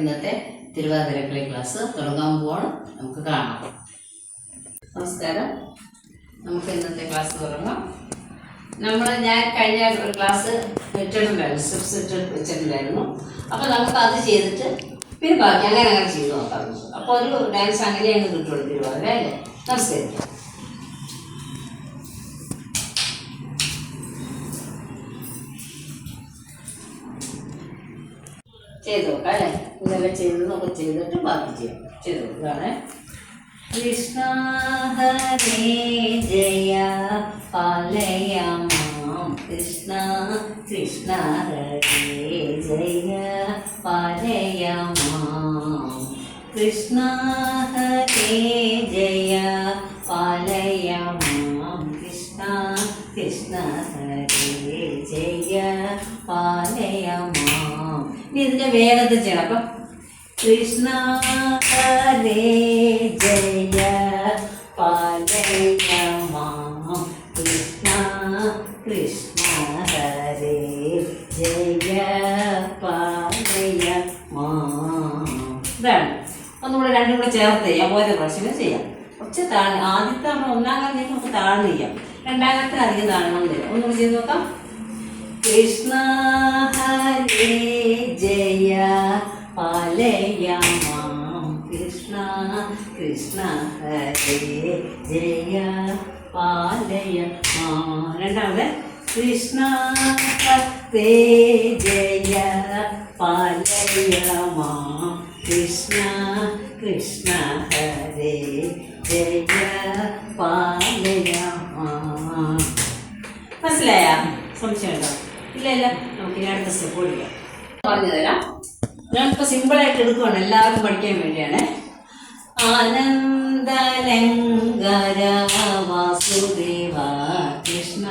ഇന്നത്തെ തിരുവാതിരക്കളി ക്ലാസ് തുടങ്ങാൻ പോവാണ്. നമുക്ക് കാണാം. നമസ്കാരം. നമുക്ക് ഇന്നത്തെ ക്ലാസ് തുടങ്ങാം. നമ്മൾ ഞാൻ കഴിഞ്ഞ ഒരു ക്ലാസ് വെച്ചിട്ടുണ്ടായിരുന്നു. സ്റ്റെപ്സ് ഇട്ട് വെച്ചിട്ടുണ്ടായിരുന്നു. അപ്പോൾ നമുക്ക് അത് ചെയ്തിട്ട് പിന്നെ ബാക്കി അങ്ങനെ അങ്ങനെ ചെയ്ത് നോക്കാം. അപ്പോൾ ഒരു ഡാൻസ് അങ്ങനെ അങ്ങ് കിട്ടുള്ളൂ തിരുവാതിര അല്ലേ? നമസ്കരിക്കാം. ചെയ്ത് നോക്കാം അല്ലേ? ഇതെല്ലാം ചെയ്ത് നമുക്ക് ചെയ്തിട്ട് ബാക്കി ചെയ്യാം. ചെയ്ത് നോക്കുകയാണേ കൃഷ്ണ ജയ പാലയ കൃഷ്ണ കൃഷ്ണ ഹരേ ജയ പാലയ മാം കൃഷ്ണ ഹരേ ജയ പാലയമാം. കൃഷ്ണ കൃഷ്ണ ഹരേ ജയ പാലയ മാം ഇനി ഇതിന്റെ വേഗത്തിൽ ചെയ്യണം. അപ്പം കൃഷ്ണ ജയ പാലയ കൃഷ്ണ കൃഷ്ണ ജയ പാലയ മാം ഇതാണ്. ഒന്നുകൂടെ രണ്ടും കൂടെ ചേർത്ത് ചെയ്യാം. ഓരോ പ്രാവശ്യം ചെയ്യാം. കുറച്ച് താഴെ ആദ്യത്തെ നമ്മൾ ഒന്നാം കാലം നമുക്ക് താഴ്ന്നു ചെയ്യാം. രണ്ടാമത്തെ അധികം താഴ്ന്നു ഒന്നുകൂടെ ചെയ്ത് നോക്കാം. കൃഷ്ണ ഹരേ പാലയ കൃഷ്ണ കൃഷ്ണ ഹരേ ജയ പാലയ രണ്ടാമത് കൃഷ്ണ ഹേ ജയ പാലയ കൃഷ്ണ കൃഷ്ണ ഹരേ ജയ പാലയ മനസ്സിലായ? സംശയമുണ്ടോ? ഇല്ല ഇല്ല. നമുക്ക് ഇനി അടുത്ത സ്റ്റെപ്പ് ഓടിക്കാം പറഞ്ഞു തരാം ഞാനിപ്പോൾ സിമ്പിളായിട്ട് എടുക്കുവാണ്. എല്ലാവർക്കും പഠിക്കാൻ വേണ്ടിയാണ്. ആനന്ദലങ്കര വാസുദേവ കൃഷ്ണ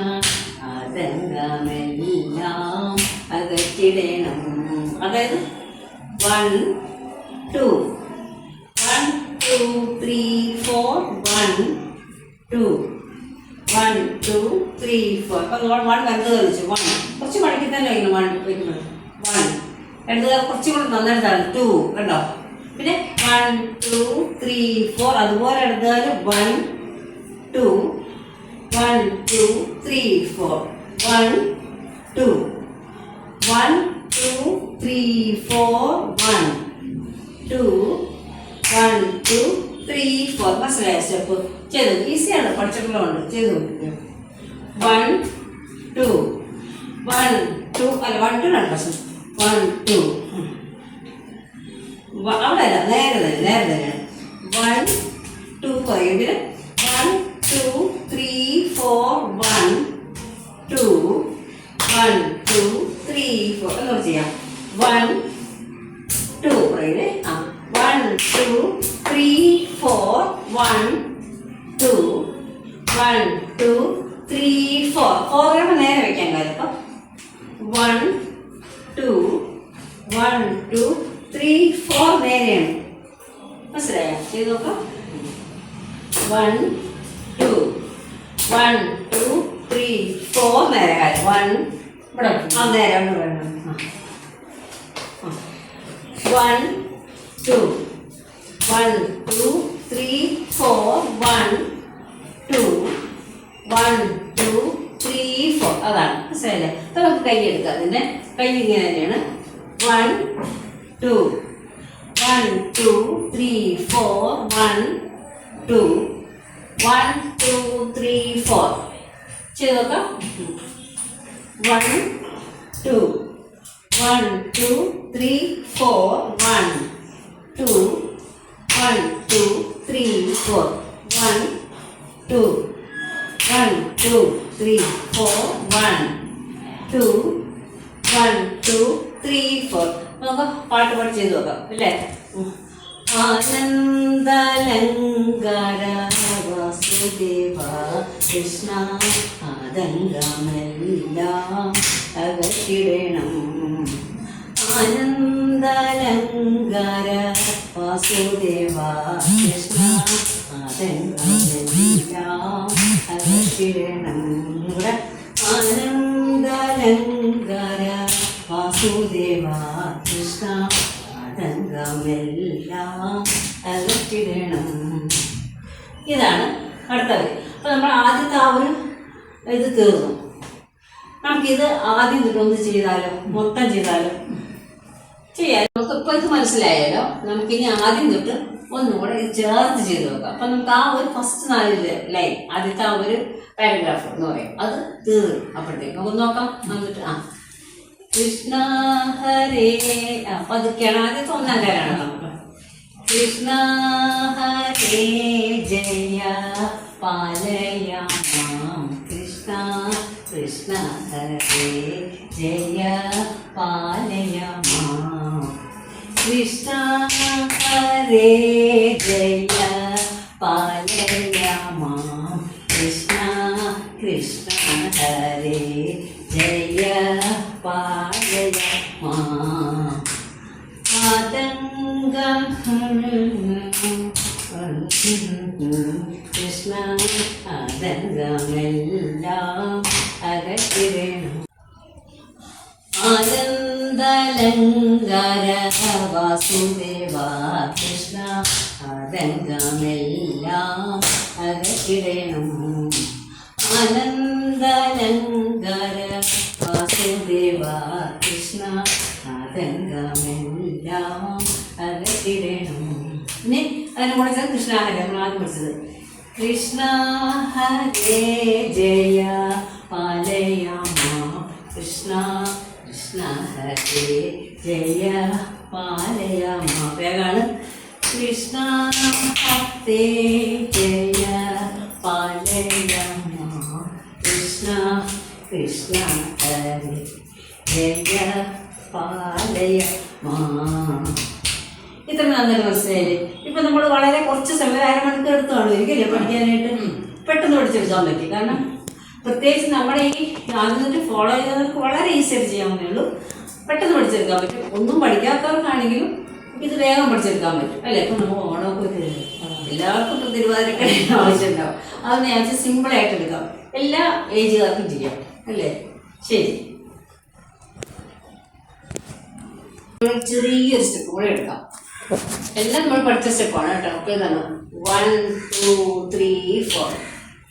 അതംഗമെല്ലാം അകറ്റിടണം. അതായത് one two one two three four one two one two three four അപ്പം നമ്മൾ വൺ വന്നത് കളിച്ചു വൺ കുറച്ച് മണിക്ക് തന്നെ വൺ വൺ രണ്ട് കുറച്ചും കൂടെ നന്നായിട്ടാണ് ടു കണ്ടോ? പിന്നെ വൺ ടു ത്രീ ഫോർ അതുപോലെ എടുത്താൽ one two one two three four one two one two three four one two one two three four മനസ്സിലായ? സ്റ്റെപ്പ് ചെയ്തു. ഈസിയാണ് പഠിച്ചിട്ടുള്ളതുകൊണ്ട് ചെയ്തു വൺ ടു വൺ ടു അല്ല വൺ ടു രണ്ട് പ്രശ്നം. വൺ ടു അവിടെ അല്ല നേരെ തന്നെ നേരെ തന്നെ. വൺ ടു പിന്നെ one two three four one two one two three four എന്നോട് ചെയ്യാം? വൺ ടു പറയില്ലേ? ആ. One two three four one two one two three four four നേരെ വയ്ക്കാൻ കാര്യം. അപ്പം one one two one two three four നേരെ കാര്യം വൺ ഇവിടെ ആ നേരെ ഒന്ന് വേണം one two one two three four one two one two three four അതാണ്. മനസ്സിലായില്ലേ? അപ്പോൾ നമുക്ക് കൈ എടുക്കാം. അതിന്റെ കൈ ഇങ്ങനെ തന്നെയാണ്. One two one two three four one two one two three four ചെയ്ത് നോക്കാം. One two one two three four one two one two three four one two one two three four one two one two three four നമുക്ക് പാട്ട് പാടി ചെയ്ത് നോക്കാം. അല്ലേ ആനന്ദലങ്കര ദേവ കൃഷ്ണ അതംഗമെല്ലാം അകറ്റിടണം ആനന്ദലങ്കാര വാസുദേവ കൃഷ്ണ അതംഗമെല്ലാം അകറ്റിടണം ആനന്ദലങ്കാര വാസുദേവ കൃഷ്ണ അതംഗമെല്ലാം അകറ്റിടണം ഇതാണ് അടുത്തത്. അപ്പോൾ നമ്മൾ ആദ്യത്തെ ആ ഒരു ഇത് തീർന്നു. നമുക്കിത് ആദ്യം തൊട്ടൊന്ന് ചെയ്താലോ? മൊത്തം ചെയ്താലോ? ചെയ്യാം നമുക്ക് ഇപ്പൊ ഇത് മനസ്സിലായാലോ നമുക്കിനി ആദ്യം തൊട്ട് ഒന്നുകൂടെ ഇത് ചേർത്ത് ചെയ്ത് നോക്കാം അപ്പൊ നമുക്ക് ആ ഒരു ഫസ്റ്റ് നാല് ലൈൻ ആദ്യത്തെ ആ ഒരു പാരഗ്രാഫ് എന്ന് പറയും. അത് തീർന്നു അപ്പോഴത്തേക്ക്. നമുക്ക് നോക്കാം. വന്നിട്ട് ആ. കൃഷ്ണ ഹരേ. അപ്പം അത് ആദ്യത്തെ ഒന്നാം നമുക്ക് कृष्ण हरे जया पालया मां कृष्ण कृष्ण हरे जया पालया मां कृष्ण हरे जया पालया मां कृष्ण कृष्ण हरे जया पा കൃഷ്ണ വാസുദേവ കൃഷ്ണ ആതങ്കമെല്ലാം അകറ്റിടണം ആനന്ദലങ്കാര കൃഷ്ണ ആതങ്കമെല്ലാം അകറ്റിടണം ഇനി അതിന് കൂടെ ചേർത്ത് കൃഷ്ണ ഹരേ നമ്മൾ ആദ്യം പഠിച്ചത്. കൃഷ്ണ ഹരേ ജയ പാലയാമ. കൃഷ്ണ കൃഷ്ണ ഹരേ ജയ പാലയാമ. വേഗാണ് കൃഷ്ണ ഹരേ ജയ പാലയാമ. കൃഷ്ണ കൃഷ്ണ ഹരേ ജയ പാലയ മാം ഇത്ര നന്നായിട്ട് മനസ്സിലായില്ലേ ഇപ്പൊ നമ്മൾ വളരെ കുറച്ച് സമയം അരമണിക്കൂർ എടുത്ത് ഒരിക്കലും പഠിക്കാനായിട്ട് പെട്ടെന്ന് പഠിച്ചെടുക്കാൻ പറ്റി കാരണം പ്രത്യേകിച്ച് നമ്മുടെ ഈ ആദ്യം ഫോളോ ചെയ്യുന്നവർക്ക് വളരെ ഈസി ആയിട്ട് ചെയ്യാവുന്നേ ഉള്ളൂ പെട്ടെന്ന് പഠിച്ചെടുക്കാൻ പറ്റും. ഒന്നും പഠിക്കാത്തവർക്കാണെങ്കിലും ഇത് വേഗം പഠിച്ചെടുക്കാൻ പറ്റും. അല്ലേ? ഇപ്പൊ നമ്മൾ ഓണമൊക്കെ വരുന്നത് എല്ലാവർക്കും തിരുവാതിരക്കളി ആവശ്യമുണ്ടാവും. അത് ഞാൻ സിമ്പിൾ ആയിട്ട് എടുക്കാം. എല്ലാ ഏജുകാർക്കും ചെയ്യാം. അല്ലേ? ശരി. ചെറിയൊരു സ്റ്റെപ്പ് കൂടെ എടുക്കാം. എല്ലാം നമ്മൾ പഠിച്ച സ്റ്റെപ്പാണ് കേട്ടോ ഒക്കെ തന്നെ one two three four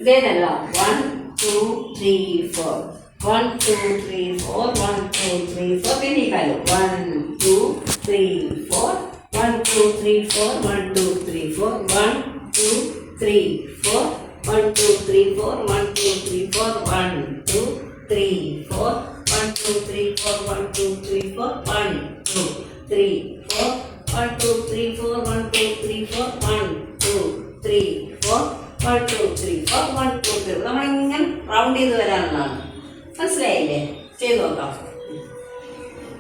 ഇതേതല്ല one two three four one two three four one two three four പിന്നെ ഈ കാലം one two three four one two three four one two three four one two three four one two three four one two three four one two three four one two three four one two three four one two three four one two three four one two three four one two three four one two three four one two three നമ്മളിങ്ങനെ round ചെയ്ത് വരാനുള്ളതാണ്. മനസ്സിലായില്ലേ? ചെയ്ത് നോക്കാം.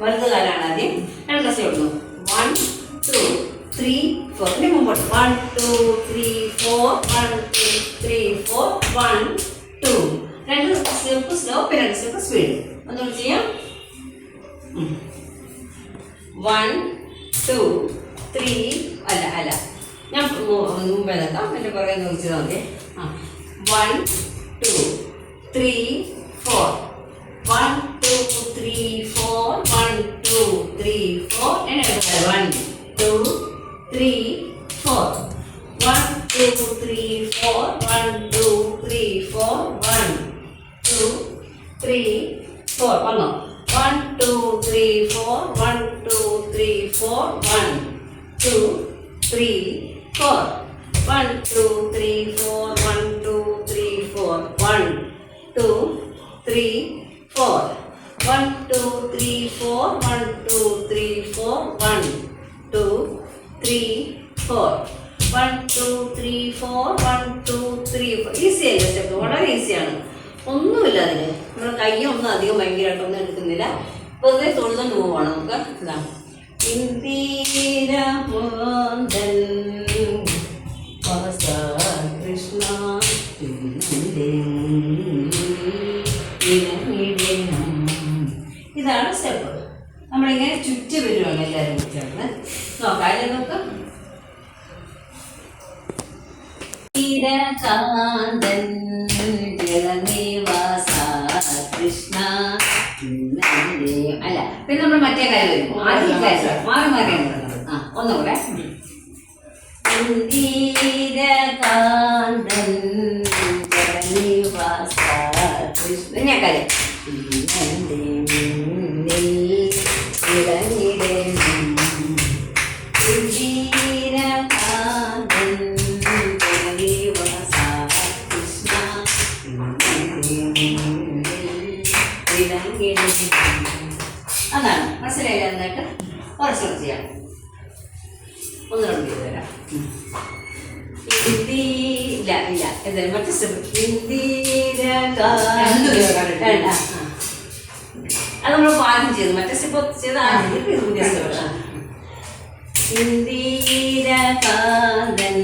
വലത് കാലാണ് ആദ്യം. രണ്ട് ദിവസം ഇടുന്നു. വൺ ടു ത്രീ ഫോർ ഇനി മുമ്പോട്ട് one two three four one two three four one two രണ്ട് സ്റ്റെപ്പ് സ്ലോ പിന്നെ രണ്ട് സ്റ്റെപ്പ് സ്പീഡ് ഒന്നുകൂടി ചെയ്യാം. വൺ ടു ത്രീ അല്ല അല്ല. ഞാൻ മുമ്പേ നിൽക്കാം എന്റെ പുറകെ നോക്കി മതി. ആ. One two three four one two three four one two three four എന്നെ one two three four one two three four one two three four one two three four വന്നോ one two three four one two three four one two three four one two three four one two three four one two three four one two three four one two three four one two three four one two three four one two three four easy അല്ലേ step വളരെ ഈസിയാണ് ഒന്നുമില്ല അതിന്. നമ്മൾ ഒന്നും അധികം ഭയങ്കരമായിട്ടൊന്നും എടുക്കുന്നില്ല. വെറുതെ തൊഴുതുകൊണ്ട് പോവാണ് നമുക്ക്. ഇതാ. ഇന്ദിര മോന്തൻ വാസ കൃഷ്ണ. ഇതാണ് സ്റ്റെപ്പ്. നമ്മളിങ്ങനെ ചുറ്റി വരുവാണ് എല്ലാവരും ചേർന്ന് നോക്കാം നമുക്ക് കാന്തൻ അല്ല പിന്നെ നമ്മൾ മറ്റേ കാര്യം വരും ആദ്യം കാര്യം മാറി മാറിയാണ് ആ ഒന്നുകൂടെ. ഇന്ദിരകാന്തൻ ഞാൻ കരയാം. മറ്റു അത് നമ്മൾ ആദ്യം ചെയ്തു. മറ്റേ സ്റ്റെപ്പ് ചെയ്ത് ആദ്യം ഇത് പുതിയ സ്റ്റെപ്പ് ഇന്ദിരകാന്തൻ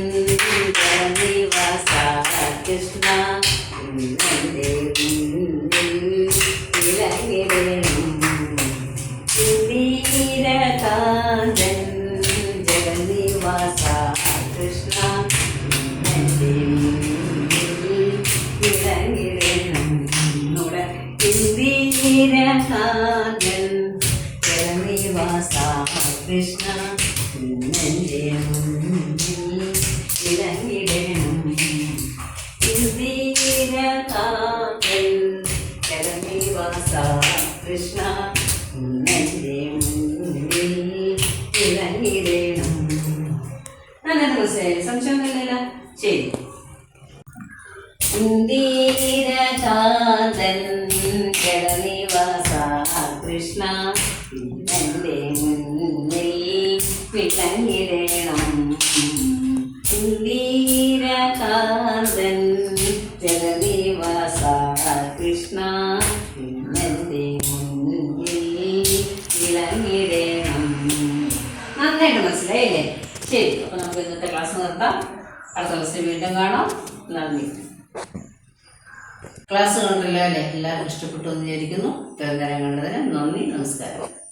സംശയമൊന്നുമില്ലല്ലോ ശരി ഇന്ദിരകാന്തൻ ജഗന്നിവാസ കൃഷ്ണ ഇന്നെന്റെ മുന്നിൽ വിളങ്ങിടണം ഇന്ദിരകാന്തൻ ജഗന്നിവാസ നന്നായിട്ട് മനസ്സിലായില്ലേ? ശരി അപ്പൊ നമുക്ക് ഇന്നത്തെ ക്ലാസ് നിർത്താം. അടുത്ത ദിവസം വീണ്ടും കാണാം. നന്ദി. ക്ലാസ് കണ്ടല്ലോ അല്ലേ? എല്ലാവർക്കും ഇഷ്ടപ്പെട്ടു എന്ന് വിചാരിക്കുന്നു. ഇത്രയും നേരം കണ്ടതിന് നന്ദി നമസ്കാരം.